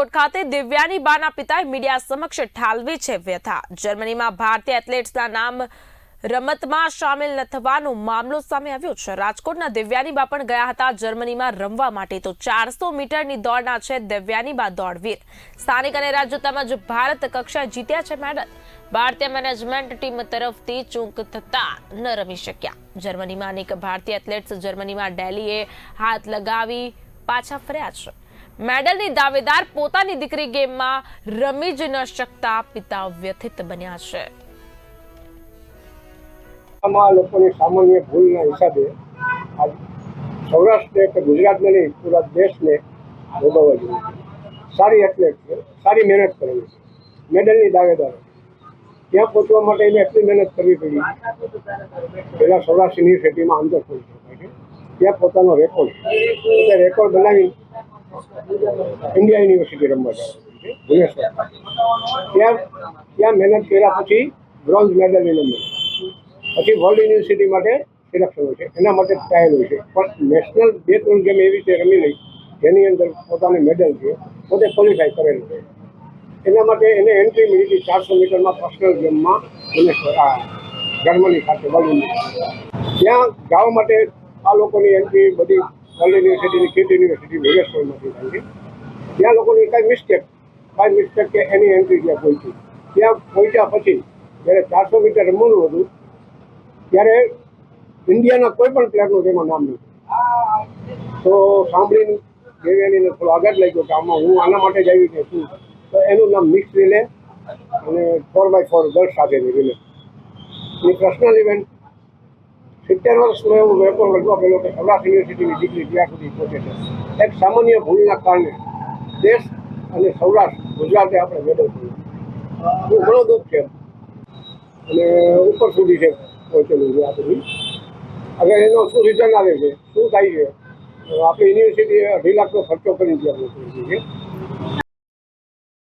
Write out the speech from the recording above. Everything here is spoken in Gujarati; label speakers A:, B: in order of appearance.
A: રાજકોટ ખાતે દિવ્યાની બાના પિતાએ મીડિયા સમક્ષ ઠાલવી છે વ્યથા. જર્મનીમાં ભારતીય એથ્લેટ્સના નામ રમતમાં સામેલ ન થવાનો મામલો સામે આવ્યો છે. રાજકોટના દિવ્યાનીબા પણ ગયા હતા જર્મનીમાં રમવા માટે. તો ચારસો મીટરની દોડના છે દિવ્યાનીબા દોડવીર. સ્થાનિક અને રાજ્ય તેમજ ભારત કક્ષા જીત્યા છે મેડલ. ભારતીય મેનેજમેન્ટ ટીમ તરફથી ચૂંક થતા ન રમી શક્યા. જર્મનીમાં અનેક ભારતીય એથ્લેટ્સ જર્મનીમાં ડેલીએ હાથ લગાવી પાછા ફર્યા છે. મેડલની દાવેદાર પોતાની દીકરી ગેમમાં રમી જ ન શકતા પિતા વ્યથિત બન્યા છે.
B: આમાં લોકોની સામાન્ય ભૂલના હિસાબે સૌરાષ્ટ્રને કે ગુજરાતને નહીં, પૂરા દેશને ભોગવવા જોઈએ. સારી એથ્લેટ છે, સારી મહેનત કરેલી છે. મેડલની દાવેદાર. ત્યાં પહોંચવા માટે એને એટલી મહેનત કરવી પડી. પહેલાં સૌરાષ્ટ્ર યુનિવર્સિટીમાં અંદર પહોંચી શકાય છે ત્યાં પોતાનો રેકોર્ડ એટલે રેકોર્ડ બનાવી ઇન્ડિયા યુનિવર્સિટી રમવા ભુવનેશ્વર ત્યાં ત્યાં મહેનત કર્યા પછી બ્રોન્ઝ મેડલ એને મળી પછી વર્લ્ડ યુનિવર્સિટી માટે સિલેક્શન હોય છે. એના માટે ટ્રાયલ હોય છે. પણ નેશનલ બે ત્રણ ગેમ એવી રીતે રમી લઈ જેની અંદર પોતાની મેડલ છે, પોતે ક્વોલિફાય કરેલું છે. એના માટે એને એન્ટ્રી મળી હતી ચારસો મીટરમાં પર્સનલ ગેમમાં આ જર્મની ખાતે વર્લ્ડ ત્યાં જવા માટે આ લોકોની એન્ટ્રી બધી વર્લ્ડ યુનિવર્સિટીની કિટ યુનિવર્સિટી ભુવનેશ્વરમાંથી થાય છે. ત્યાં લોકોની કાંઈ મિસ્ટેક કાંઈ મિસ્ટેક કે એની એન્ટ્રી ત્યાં પહોંચી. ત્યાં પહોંચ્યા પછી, જ્યારે ચારસો મીટર રમવાનું હતું, ત્યારે ઇન્ડિયાના કોઈ પણ પ્લેયરનું તેમાં નામ નથી. તો સાંભળીને દેવ્યાનીને થોડો આઘાત લાગ્યો કે આમાં હું આના માટે જ આવી કે શું તો એનું નામ મિક્સ રિલે અને ફોર બાય ફોર ગર્લ્સ સાથેની રિલે. એ પર્સનલ ઇવેન્ટ સિત્તેર વર્ષનો એવો રેકોર્ડ વધવા પહેલો કે સૌરાષ્ટ્ર યુનિવર્સિટીની ડિગ્રી ત્યાં સુધી પહોંચે છે. એક સામાન્ય ભૂલના કારણે દેશ અને સૌરાષ્ટ્ર, ગુજરાતે આપણે કર્યું. હું ઘણો દુઃખ છે. અને ઉપર સુધી છે પહોંચેલું છે આ બધું. હવે એનો શું રિઝલ્ટ આવે છે? શું થાય છે? આપણી યુનિવર્સિટીએ અઢી લાખનો ખર્ચો કરી દીધો છે.